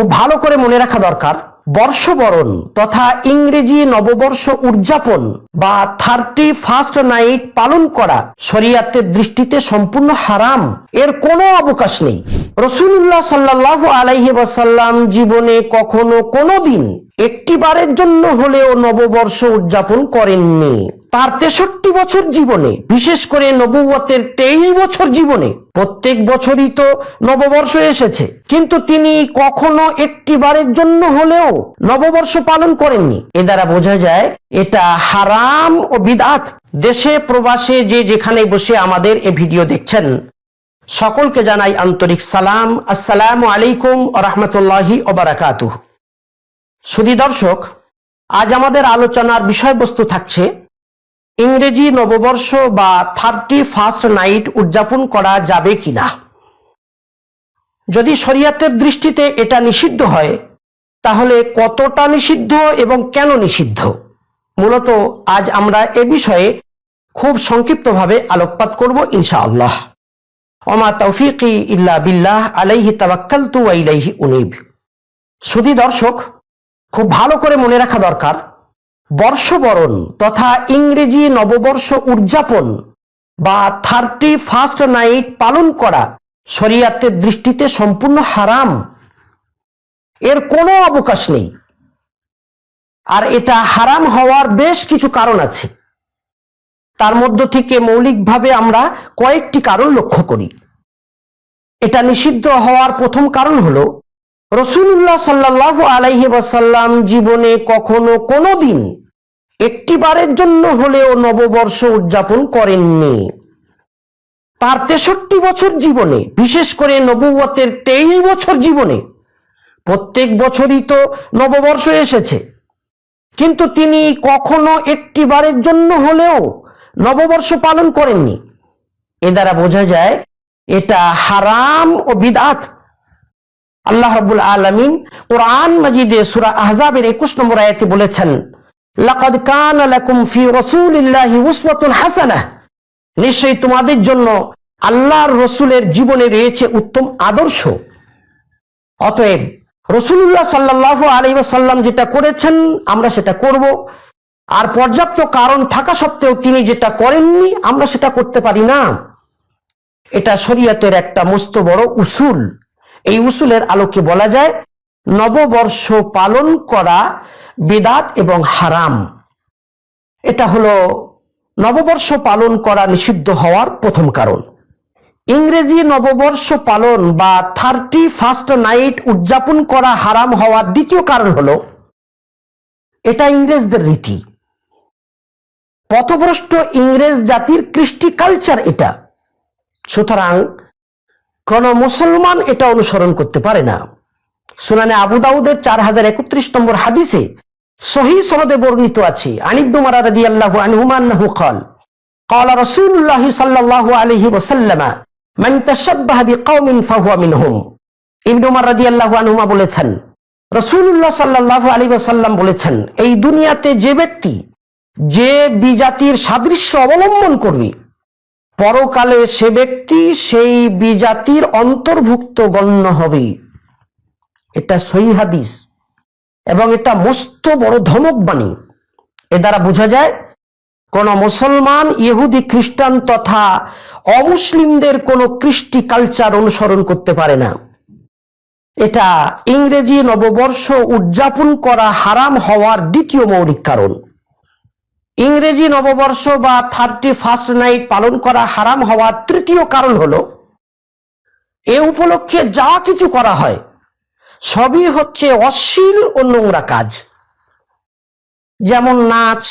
খুব ভালো করে মনে রাখা দরকার। বর্ষবরণ তথা ইংরেজি নববর্ষ উদযাপন বা থার্টি ফার্স্ট নাইট পালন করা শরিয়াতের দৃষ্টিতে সম্পূর্ণ হারাম, এর কোনো অবকাশ নেই। রসুল্লাহ সাল্লাহ আলাইহি ওয়াসাল্লাম জীবনে কখনো কোনো দিন একটি বারের জন্য হলেও নববর্ষ উদযাপন করেননি। তার তেষট্টি বছর জীবনে, বিশেষ করে নবুয়তের তেইশ বছর জীবনে, প্রত্যেক বছরই তো নববর্ষ এসেছে। কিন্তু তিনি কখনো একটি বারের জন্য হলেও নববর্ষ পালন করেননি। এ দ্বারা বোঝা যায়, এটা হারাম ও বিদাত। দেশে প্রবাসে যে যেখানে বসে আমাদের এ ভিডিও দেখছেন, সকলকে জানাই আন্তরিক সালাম। আসসালামু আলাইকুম রহমতুল্লাহি ওবারাকাতুহ সুধী দর্শক, আজ আমাদের আলোচনার বিষয়বস্তু থাকছে ইংরেজি নববর্ষ বা থার্টি ফার্স্ট নাইট উদযাপন করা যাবে কিনা? যদি শরিয়াতের দৃষ্টিতে এটা নিষিদ্ধ হয়, তাহলে কতটা নিষিদ্ধ এবং কেন নিষিদ্ধ? মূলত আজ আমরা এ বিষয়ে খুব সংক্ষিপ্তভাবে আলোকপাত করব ইনশাআল্লাহ। অমা তৌফিকি ইল্লা বিল্লাহ, আলাইহি তাওয়াক্কালতু ওয়া ইলাইহি উনীব। সুধী দর্শক, খুব ভালো করে মনে রাখা দরকার বর্ষবরণ তথা ইংরেজি নববর্ষ উদযাপন বা থার্টি ফার্স্ট নাইট পালন করা শরিয়াতের দৃষ্টিতে সম্পূর্ণ হারাম। এর কোনো অবকাশ নেই। আর এটা হারাম হওয়ার বেশ কিছু কারণ আছে। তার মধ্য থেকে মৌলিকভাবে আমরা কয়েকটি কারণ লক্ষ্য করি। এটা নিষিদ্ধ হওয়ার প্রথম কারণ হলো রসুল্লাহ সাল্লাহ আলাইহি জীবনে কখনো কোনো দিন একটি বারের জন্য হলেও নববর্ষ উদযাপন করেননি। তার তেষট্টি বছর জীবনে, বিশেষ করে নবুয়তের তেইশ বছর জীবনে, প্রত্যেক বছরই তো নববর্ষ এসেছে। কিন্তু তিনি কখনো একটি বারের জন্য হলেও নববর্ষ পালন করেননি। এ দ্বারা বোঝা যায়, এটা হারাম ও বিদাত। আল্লাহ রাব্বুল আলামিন কোরআন মাজিদে সূরা আহজাবের 21 নম্বর আয়াতে বলেছেন লাকাদ কানা লাকুম ফি রাসূলিল্লাহি উসওয়াতুন হাসানাহ নিশ্চয়ই তোমাদের জন্য আল্লাহর রসুলের জীবনে রয়েছে উত্তম আদর্শ। অতএব রসুল্লাহ সাল্লাহ আলী সাল্লাম যেটা করেছেন, আমরা সেটা করব। আর পর্যাপ্ত কারণ থাকা সত্ত্বেও তিনি যেটা করেননি, আমরা সেটা করতে পারি না। এটা শরীয়তের একটা মস্ত বড় উসুল। এই উসুলের আলোকে বলা যায় নববর্ষ পালন করা বিদাত এবং হারাম। এটা হলো নববর্ষ পালন করা নিষিদ্ধ হওয়ার প্রথম কারণ। ইংরেজি নববর্ষ পালন বা থার্টি ফার্স্ট নাইট উদযাপন করা হারাম হওয়ার দ্বিতীয় কারণ হলো, এটা ইংরেজদের রীতি। পথভ্রষ্ট ইংরেজ জাতির কৃষ্টি কালচার এটা। সুতরাং কোন মুসলমান এটা অনুসরণ করতে পারে না। সুনানে আবু দাউদের চার হাজার একত্রিশ নম্বর হাদিসে সহি সনদে বর্ণিত আছে আনিবুমার রাদি আল্লাহ আনহুমান্নাহু কল قال رسول الله صلى الله عليه وسلم من تشبه بقوم فهو منهم ইবনে উমর রাদিয়াল্লাহু আনহুমা বলেছেন রাসূলুল্লাহ সাল্লাল্লাহু আলাইহি ওয়াসাল্লাম বলেছেন এই দুনিয়াতে যে ব্যক্তি যে বিজাতির সাদৃশ্য অবলম্বন করবে পরকালে সে ব্যক্তি সেই বিজাতির অন্তর্ভুক্ত গণ্য হবে এটা সহি হাদিস এবং এটা মস্ত বড় ধমক বাণী। এ দ্বারা বোঝা যায়, কোন মুসলমান, ইহুদি, খ্রিস্টান তথা অমুসলিমদের কোন কৃষ্টি কালচার অনুসরণ করতে পারে না। এটা ইংরেজি নববর্ষ উদযাপন করা হারাম হওয়ার দ্বিতীয় মৌলিক কারণ। ইংরেজি নববর্ষ বা থার্টি ফার্স্ট নাইট পালন করা হারাম হওয়ার তৃতীয় কারণ হলো, এ উপলক্ষে যা কিছু করা হয় সবই হচ্ছে অশ্লীল ও নোংরা কাজ যেমন নাচ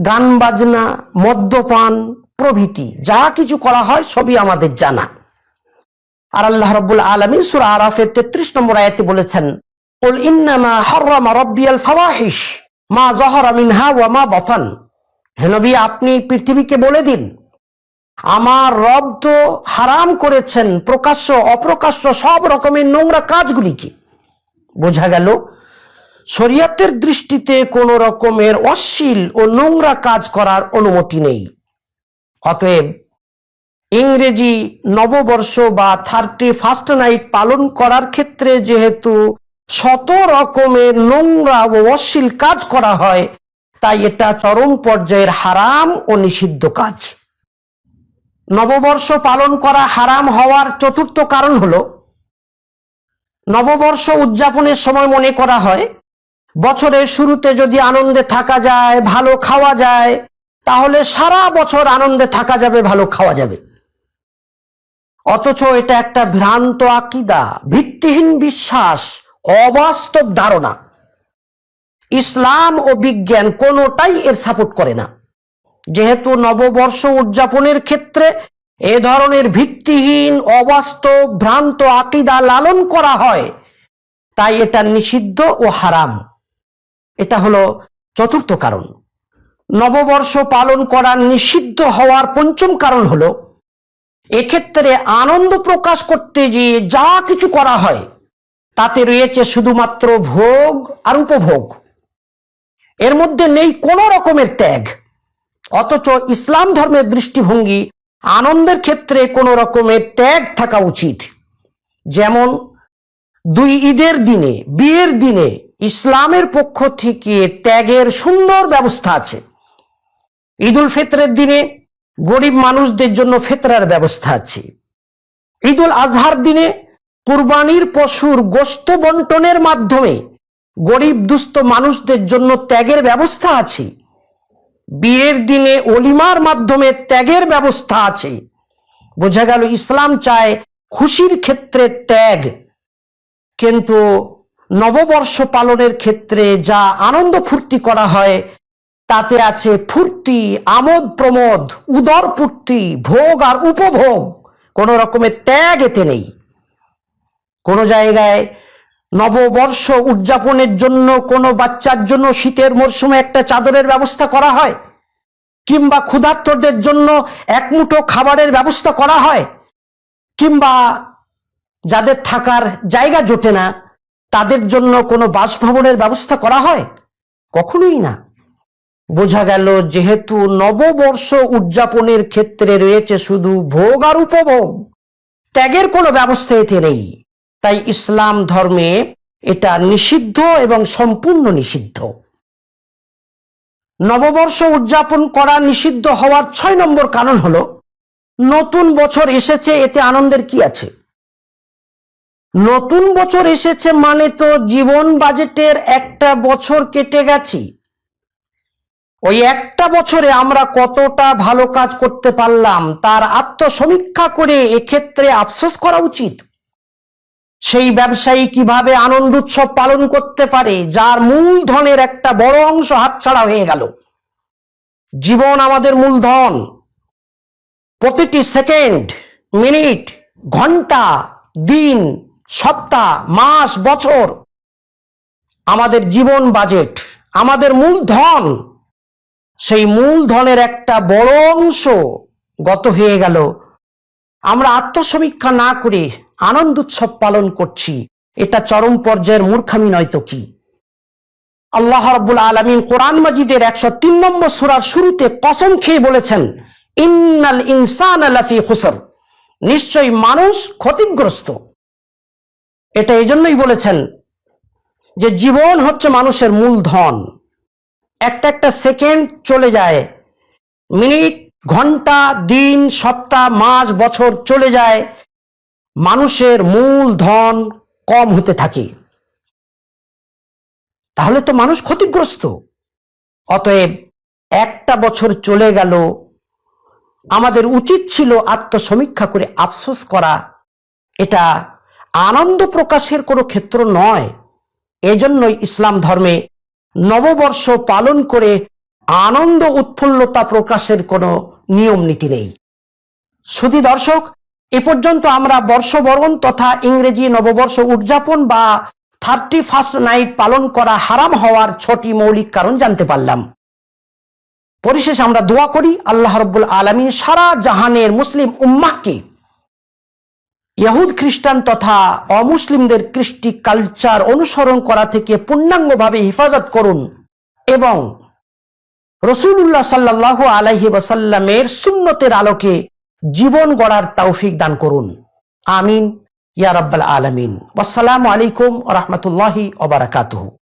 গান বাজনা মদ্যপান প্রভৃতি যা কিছু করা হয় সবই আমাদের জানা আর আল্লাহ রব্বুল আলমী সুরা আরাফের তেত্রিশ নম্বর আয়াতে বলেছেন قل إنما حرم ربي الفواحش মা জহরা মিনহা ওয়া মা বতন হে নবী আপনি পৃথিবীকে বলে দিন আমার রব তো হারাম করেছেন প্রকাশ্য অপ্রকাশ্য সব রকমের নোংরা কাজগুলিকে বোঝা গেল, শরীয়তের দৃষ্টিতে কোন রকমের অশ্লীল ও নোংরা কাজ করার অনুমতি নেই। অতএব ইংরেজি নববর্ষ বা থার্টি ফার্স্ট নাইট পালন করার ক্ষেত্রে যেহেতু শত রকমের নোংরা ও অশ্লীল কাজ করা হয়, তাই এটা চরম পর্যায়ের হারাম ও নিষিদ্ধ কাজ। নববর্ষ পালন করা হারাম হওয়ার চতুর্থ কারণ হলো নববর্ষ উদযাপনের সময় মনে করা হয়, বছরের শুরুতে যদি আনন্দে থাকা যায়, ভালো খাওয়া যায়, তাহলে সারা বছর আনন্দে থাকা যাবে, ভালো খাওয়া যাবে। অথচ এটা একটা ভ্রান্ত আকিদা, ভিত্তিহীন বিশ্বাস, অবাস্তব ধারণা। ইসলাম ও বিজ্ঞান কোনোটাই এর সাপোর্ট করে না। যেহেতু নববর্ষ উদযাপনের ক্ষেত্রে এ ধরনের ভিত্তিহীন, অবাস্তব, ভ্রান্ত আকিদা লালন করা হয়। তাই এটা নিষিদ্ধ ও হারাম। এটা হলো চতুর্থ কারণ। নববর্ষ পালন করা নিষিদ্ধ হওয়ার পঞ্চম কারণ হলো, এক্ষেত্রে আনন্দ প্রকাশ করতে যে যা কিছু করা হয়, তাতে রয়েছে শুধুমাত্র ভোগ আর উপভোগ। এর মধ্যে নেই কোনো রকমের ত্যাগ। অথচ ইসলাম ধর্মের দৃষ্টিভঙ্গি আনন্দের ক্ষেত্রে কোনো রকমের ত্যাগ থাকা উচিত। যেমন, দুই ঈদের দিনে, বিয়ের দিনে ইসলামের পক্ষ থেকে ত্যাগের সুন্দর ব্যবস্থা আছে। ঈদুল ফিতরের দিনে গরিব মানুষদের জন্য ফেতরার ব্যবস্থা আছে। ঈদুল আজহার দিনে কুরবানির পশুর গোস্ত বন্টনের মাধ্যমে গরিব দুস্থ মানুষদের জন্য ত্যাগের ব্যবস্থা আছে। বিয়ের দিনে অলিমার মাধ্যমে ত্যাগের ব্যবস্থা আছে। বোঝা গেল ইসলাম চায় খুশির ক্ষেত্রে ত্যাগ, কিন্তু নববর্ষ পালনের ক্ষেত্রে যা আনন্দ ফুর্তি করা হয়, তাতে আছে ফুর্তি, আমোদ প্রমোদ, উদর ফুর্তি ভোগ আর উপভোগ। কোন রকমের ত্যাগ এতে নেই। কোন জায়গায় নববর্ষ উদযাপনের জন্য কোনো বাচ্চার জন্য শীতের মরশুমে একটা চাদরের ব্যবস্থা করা হয়? কিংবা ক্ষুধার্তদের জন্য এক মুঠো খাবারের ব্যবস্থা করা হয়? কিংবা যাদের থাকার জায়গা জোটে না, তাদের জন্য কোনো বাসভবনের ব্যবস্থা করা হয়? কখনোই না। বোঝা গেল যেহেতু নববর্ষ উদযাপনের ক্ষেত্রে রয়েছে শুধু ভোগ আর উপভোগ। ত্যাগের কোনো ব্যবস্থা এতে নেই। তাই ইসলাম ধর্মে এটা নিষিদ্ধ এবং সম্পূর্ণ নিষিদ্ধ। নববর্ষ উদযাপন করা নিষিদ্ধ হওয়ার ছয় নম্বর কারণ হলো, নতুন বছর এসেছে, এতে আনন্দের কি আছে? নতুন বছর এসেছে মানে তো জীবন বাজেটের একটা বছর কেটে গেছি। ওই একটা বছরে আমরা কতটা ভালো কাজ করতে পারলাম, তার আত্মসমীক্ষা করে এক্ষেত্রে আফসোস করা উচিত। সেই ব্যবসায়ী কীভাবে আনন্দ উৎসব পালন করতে পারে, যার মূলধনের একটা বড় অংশ হাতছাড়া হয়ে গেল। জীবন আমাদের মূলধন। প্রতিটি সেকেন্ড, মিনিট, ঘণ্টা, দিন, সপ্তাহ, মাস, বছর আমাদের জীবন বাজেট, আমাদের মূলধন। সেই মূলধনের একটা বড় অংশ গত হয়ে গেল। আমরা আত্মসমীক্ষা না করে আনন্দ উৎসব পালন করছি। এটা চরম পর্যায়ের মূর্খামি নয় তো কি? আল্লাহ রব্বুল আলমিন কোরআন মাজিদের একশো তিন নম্বর সুরার শুরুতে কসম খেয়ে বলেছেন, ইন্নাল ইনসান আলাফি খুসর। নিশ্চয়ই মানুষ ক্ষতিগ্রস্ত। এটা এই জন্যই বলেছেন যে জীবন হচ্ছে মানুষের মূলধন। একটা একটা সেকেন্ড চলে যায়, মিনিট, ঘণ্টা, দিন, সপ্তাহ, মাস, বছর চলে যায় মানুষের মূল ধন কম হতে থাকে। তাহলে তো মানুষ ক্ষতিগ্রস্ত। অতএব একটা বছর চলে গেল, আমাদের উচিত ছিল আত্মসমীক্ষা করে আফসোস করা। এটা আনন্দ প্রকাশের কোনো ক্ষেত্র নয়। এজন্যই ইসলাম ধর্মে নববর্ষ পালন করে আনন্দ উৎফুল্লতা প্রকাশের কোনো নিয়ম নীতি নেই। শুধু দর্শক এ পর্যন্ত আমরা বর্ষবরণ তথা ইংরেজি নববর্ষ উদযাপন বা থার্টি ফার্স্ট নাইট পালন করা হারাম হওয়ার ছটি মৌলিক কারণ জানতে পারলাম। পরিশেষে আমরা দোয়া করি, আল্লাহ রব্বুল আলমী সারা জাহানের মুসলিম উম্মাহকে ইহুদ খ্রিস্টান তথা অমুসলিমদের কৃষ্টি কালচার অনুসরণ করা থেকে পূর্ণাঙ্গভাবে হেফাজত করুন এবং রসুল্লাহ সাল্লাহ আলাহি ওসাল্লামের সুন্নতের আলোকে জীবন গড়ার তৌফিক দান করুন। আমিন। ইয়া রাব্বাল আলামিন। আসসালামু আলাইকুম রহমতুল্লাহি ওবারাকাতুহু